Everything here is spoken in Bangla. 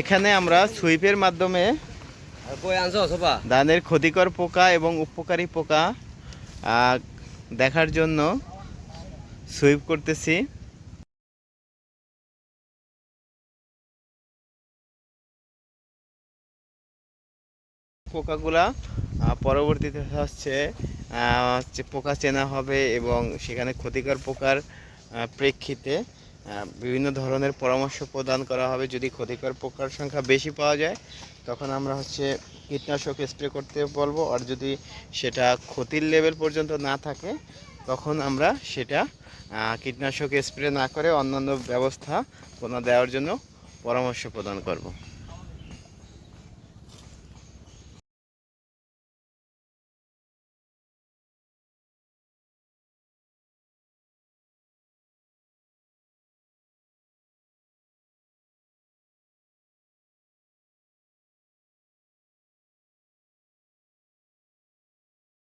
এখানে আমরা সুইপের মাধ্যমে ধানের ক্ষতিকর পোকা এবং উপকারী পোকা দেখার জন্য সুইপ করতেছি। পোকাগুলা পরবর্তীতে হচ্ছে হচ্ছে পোকা চেনা হবে এবং সেখানে ক্ষতিকর পোকার প্রেক্ষিতে বিভিন্ন ধরনের পরামর্শ প্রদান করা হবে। যদি ক্ষতিকর পোকার সংখ্যা বেশি পাওয়া যায়, তখন আমরা হচ্ছে কীটনাশক স্প্রে করতে বলব। আর যদি সেটা ক্ষতির লেভেল পর্যন্ত না থাকে, তখন আমরা সেটা কীটনাশক স্প্রে না করে অন্যান্য ব্যবস্থা কোনো দেওয়ার জন্য পরামর্শ প্রদান করব।